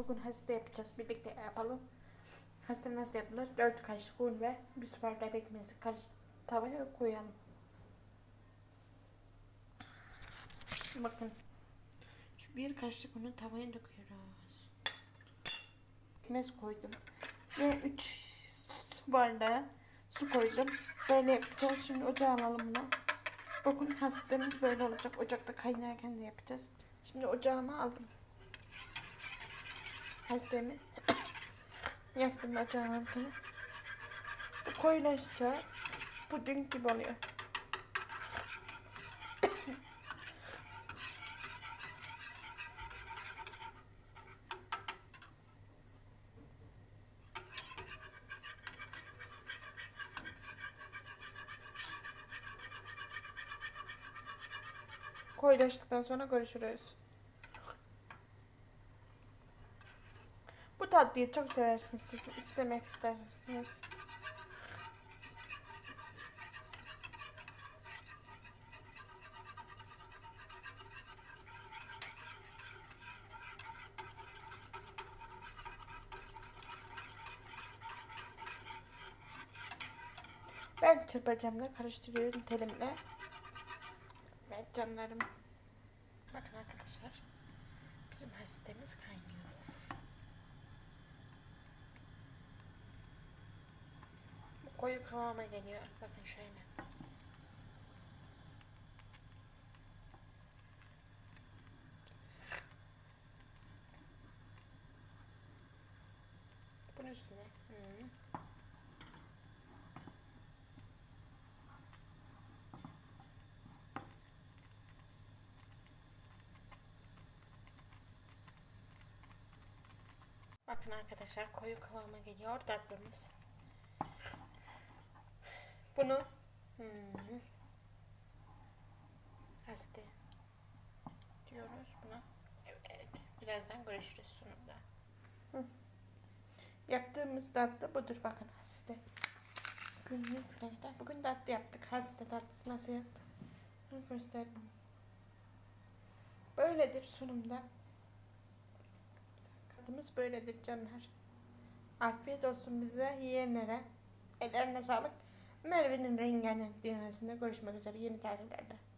Bugün hasta yapacağız. Birlikte yapalım. Hasta nasıl yapılır? 4 kaşık un ve bir su bardağı pekmezi karış tavaya koyalım. Bakın. Şu bir kaşık unu tavaya döküyoruz. Pekmez koydum. Ve 3 su bardağı su koydum. Böyle yapacağız. Şimdi ocağa alalım bunu. Bugün hastamız böyle olacak. Ocakta kaynarken de yapacağız. Şimdi ocağıma aldım. Hastamı yaktım ocağın altını. Bu koyulaşınca puding gibi oluyor. Koyulaştıktan sonra görüşürüz. Bu tatlıyı çok seversiniz. Siz istemek istersiniz. Ben çırpacağımla karıştırıyorum telimle. Evet canlarım. Bakın arkadaşlar. Bizim hasitemiz kaynıyor. Bu koyu kıvama geliyor. Bakın şöyle. Bunun üstüne. Hı. Bakın arkadaşlar koyu kıvama geliyor tatlımız. Bunu hmm, hasta diyoruz buna. Evet. Birazdan görüşürüz sonunda. Hı. Yaptığımız tatlı budur bakın hasta. Günlük falan. Bugün tatlı yaptık. Hasta tatlısı nasıl? Bunu gösterdim. Böyledir sunumda. Tadımız böyledir canlar. Afiyet olsun bize yiyenlere. Ellerine sağlık. Merve'nin rengarenk dünyasında görüşmek üzere yeni tariflerde.